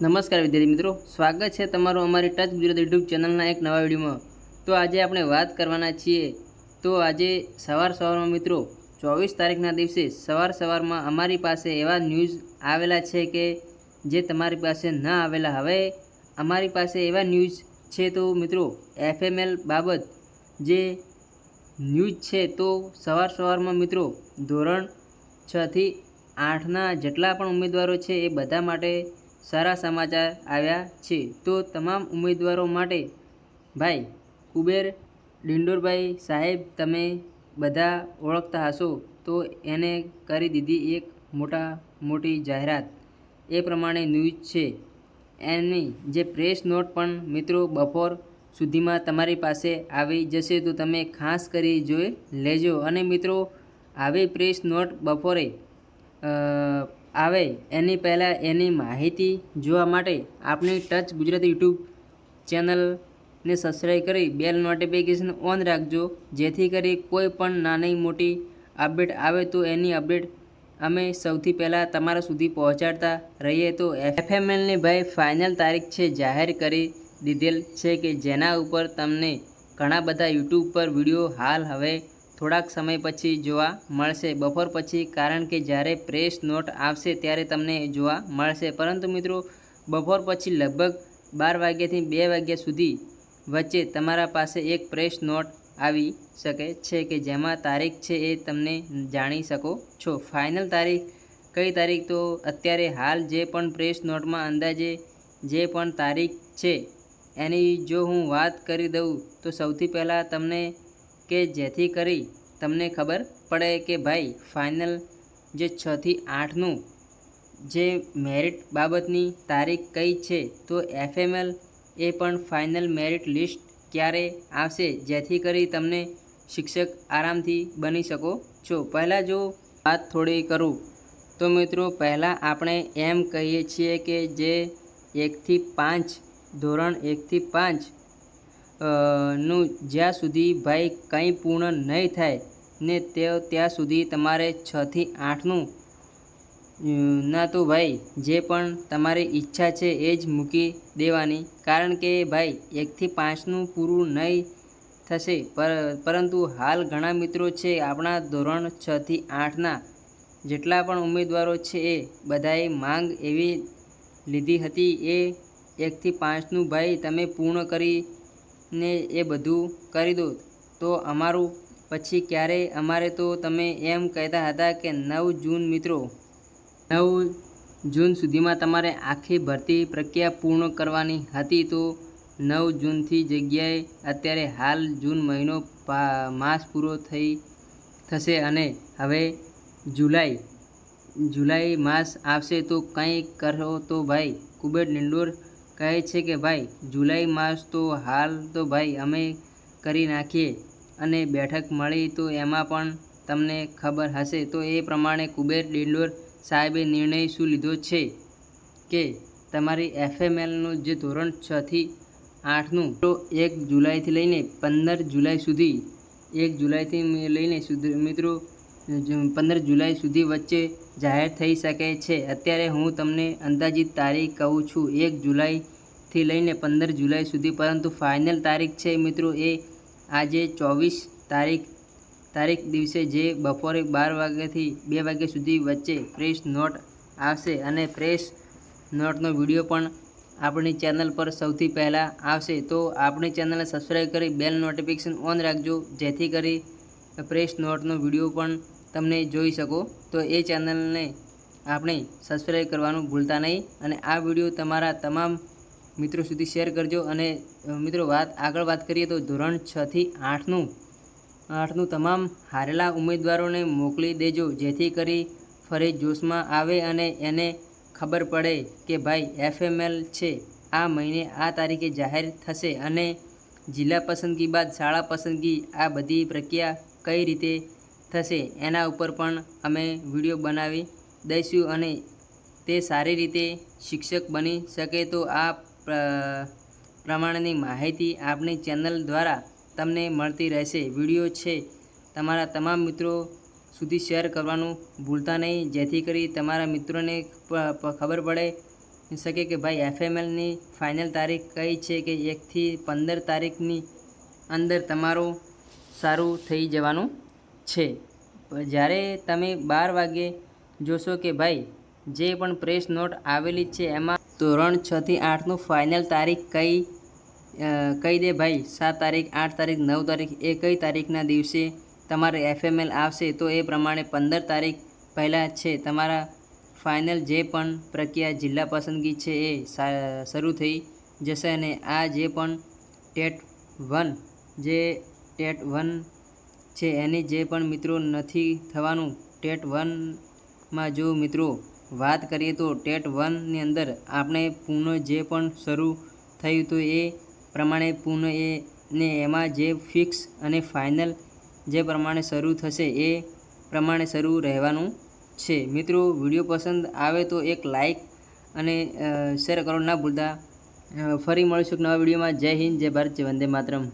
નમસ્કાર વિદ્યાર્થી મિત્રો, સ્વાગત છે તમારું અમારી ટચ ગુજરાત યુટ્યુબ ચેનલના એક નવા વિડીયોમાં. તો આજે આપણે વાત કરવાના છીએ, તો આજે સવાર સવારમાં મિત્રો, ચોવીસ તારીખના દિવસે સવાર સવારમાં અમારી પાસે એવા ન્યૂઝ આવેલા છે કે, જે તમારી પાસે ન આવેલા. હવે અમારી પાસે એવા ન્યૂઝ છે તો મિત્રો, એફએમએલ બાબત જે ન્યૂઝ છે તો સવાર સવારમાં મિત્રો, ધોરણ છથી આઠના જેટલા પણ ઉમેદવારો છે એ બધા માટે સારા સમાચાર આવ્યા છે. તો તમામ ઉમેદવારો માટે, ભાઈ કુબેર ડિંડોરભાઈ સાહેબ, તમે બધા ઓળખતા હશો. તો એને કરી દીધી એક મોટા મોટી જાહેરાત. એ પ્રમાણે ન્યૂઝ છે. એની જે પ્રેસ નોટ પણ મિત્રો બપોર સુધીમાં તમારી પાસે આવી જશે. તો તમે ખાસ કરી જોઈ લેજો. અને મિત્રો, આવી પ્રેસ નોટ બપોરે આવે એની પહેલાં એની માહિતી જોવા માટે આપણી ટચ ગુજરાતી યુટ્યુબ ચેનલને સબસ્ક્રાઈબ કરી બેલ નોટિફિકેશન ઓન રાખજો. જેથી કરી કોઈ પણ નાની મોટી અપડેટ આવે તો એની અપડેટ અમે સૌથી પહેલાં તમારા સુધી પહોંચાડતા રહીએ. તો એફએમએલની ભાઈ ફાઇનલ તારીખ છે જાહેર કરી દીધેલ છે કે જેના ઉપર તમને ઘણા બધા યુટ્યુબ પર વીડિયો હાલ હવે થોડાક સમય પછી જોવા મળશે. બપોર પછી, કારણ કે જ્યારે પ્રેસ નોટ આવશે ત્યારે તમને જોવા મળશે. પરંતુ મિત્રો, બપોર પછી લગભગ બાર વાગ્યાથી બે વાગ્યા સુધી વચ્ચે તમારા પાસે એક પ્રેસ નોટ આવી શકે છે કે જેમાં તારીખ છે એ તમને જાણી શકો છો. ફાઇનલ તારીખ, કઈ તારીખ? તો અત્યારે હાલ જે પણ પ્રેસ નોટમાં અંદાજે જે પણ તારીખ છે, એની જો હું વાત કરી દઉં, તો સૌથી પહેલાં તમને કે જેથી કરી તમને ખબર પડે કે ભાઈ ફાઇનલ જે છથી આઠનું જે મેરિટ બાબતની તારીખ કઈ છે, તો એફએમએલ એ પણ ફાઇનલ મેરિટ લિસ્ટ ક્યારે આવશે, જેથી કરી તમને શિક્ષક આરામથી બની શકો છો. પહેલાં જો વાત થોડી કરું, તો મિત્રો પહેલાં આપણે એમ કહીએ છીએ કે જે એકથી પાંચ, ધોરણ એકથી પાંચ નું જ્યાં સુધી ભાઈ કંઈ પૂર્ણ નહીં થાય, ને તે ત્યાં સુધી તમારે છથી આઠનું ના તો ભાઈ જે પણ તમારી ઈચ્છા છે એ જ મૂકી દેવાની. કારણ કે ભાઈ એકથી પાંચનું પૂરું નહીં થશે, પર, પરંતુ હાલ ઘણા મિત્રો છે આપણા ધોરણ છથી આઠના જેટલા પણ ઉમેદવારો છે એ બધાએ માંગ એવી લીધી હતી એ એકથી પાંચનું ભાઈ તમે પૂર્ણ કરીને એ બધું કરી દો. તો અમારું પછી ક્યારે? અમારે તો તમે એમ કહેતા હતા કે નવ જૂન મિત્રો, નવ જૂન સુધીમાં તમારે આખી ભરતી પ્રક્રિયા પૂર્ણ કરવાની હતી. તો નવ જૂનથી જગ્યાએ અત્યારે હાલ જૂન મહિનો માસ પૂરો થઈ થશે અને હવે જુલાઈ જુલાઈ માસ આવશે. તો કંઈ કરો તો ભાઈ કુબેર ડિંડોર કહે છે કે, ભાઈ, જુલાઈ માસ તો હાલ તો ભાઈ અમે કરી નાખીએ અને બેઠક મળી તો એમાં પણ તમને ખબર હશે. તો એ પ્રમાણે કુબેર ડિંડોર સાહેબે નિર્ણય શું લીધો છે કે, તમારી એફએમએલનું જે ધોરણ છથી આઠનું તો એક જુલાઈથી લઈને પંદર જુલાઈ સુધી, એક જુલાઈથી લઈને સુધી, મિત્રો પંદર જુલાઈ સુધી વચ્ચે જાહેર થઈ શકે છે. અત્યારે હું તમને અંદાજિત તારીખ કહું છું, એક જુલાઈથી લઈને પંદર જુલાઈ સુધી, પરંતુ ફાઇનલ તારીખ છે મિત્રો એ આજે ચોવીસ તારીખ તારીખ દિવસે જે બપોરે બાર વાગ્યાથી બે વાગ્યા સુધી વચ્ચે પ્રેસ નોટ આવશે અને પ્રેસ નોટનો વીડિયો પણ આપણી ચેનલ પર સૌથી પહેલાં આવશે. તો આપણી ચેનલને સબસ્ક્રાઈબ કરી બેલ નોટિફિકેશન ઓન રાખજો, જેથી કરી પ્રેસ નોટનો વીડિયો પણ તમને જોઈ શકો. તો એ ચેનલને આપણે સબસ્ક્રાઈબ કરવાનું ભૂલતા નહીં અને આ વીડિયો તમારા તમામ મિત્રો સુધી શેર કરજો અને મિત્રો વાત, આગળ વાત કરીએ તો ધોરણ છથી આઠનું આઠનું તમામ હારેલા ઉમેદવારોને મોકલી દેજો, જેથી કરી ફરી જોશમાં આવે અને એને ખબર પડે કે ભાઈ એફએમએલ છે. આ મહિને આ તારીખે જાહેર થશે અને જિલ્લા પસંદગી બાદ શાળા પસંદગી આ બધી પ્રક્રિયા કઈ રીતે થશે. એના ઉપર પણ અમે વીડિયો બનાવી દઈશું અને તે સારી રીતે શિક્ષક બની શકે તો આ પ્ર- પ્રમાણેની માહિતી આપણી ચેનલ દ્વારા તમને મળતી રહેશે. વીડિયો છે તમારા તમામ મિત્રો સુધી શેર કરવાનું ભૂલતા નહીં. જેથી કરી તમારા મિત્રોને ખબર પડે શકે કે ભાઈ, એફએમએલની ફાઇનલ તારીખ કઈ છે કે એકથી પંદર તારીખની અંદર તમારું સારું થઈ જવાનું છે. જ્યારે તમે બાર વાગે જોશો કે ભાઈ, જે પણ પ્રેસ નોટ આવેલી છે એમાં ધોરણ છથી આઠનું ફાઇનલ તારીખ કઈ કહી દે ભાઈ? સાત તારીખ, આઠ તારીખ, નવ તારીખ, એ કઈ તારીખના દિવસે તમારે એફએમએલ આવશે તો એ પ્રમાણે પંદર તારીખ પહેલાં છે. તમારા ફાઇનલ જે પણ પ્રક્રિયા જિલ્લા પસંદગી છે એ શરૂ થઈ જશે અને આ જે પણ ટેટ વન, જે ટેટ વન છે. એની જે પણ મિત્રો નથી થવાનું, ટેટ વનમાં જો મિત્રો વાત કરીએ તો ટેટ વનની અંદર આપણે પુનઃ જે પણ શરૂ થયું તો એ પ્રમાણે પુનઃ એ ને એમાં જે ફિક્સ અને ફાઇનલ જે પ્રમાણે શરૂ થશે એ પ્રમાણે શરૂ રહેવાનું છે. મિત્રો, વીડિયો પસંદ આવે તો એક લાઈક અને શેર કરો ના ભૂલતા. ફરી મળીશું નવા વિડીયોમાં. જય હિન્દ, જય ભારત, જય વંદે માતરમ.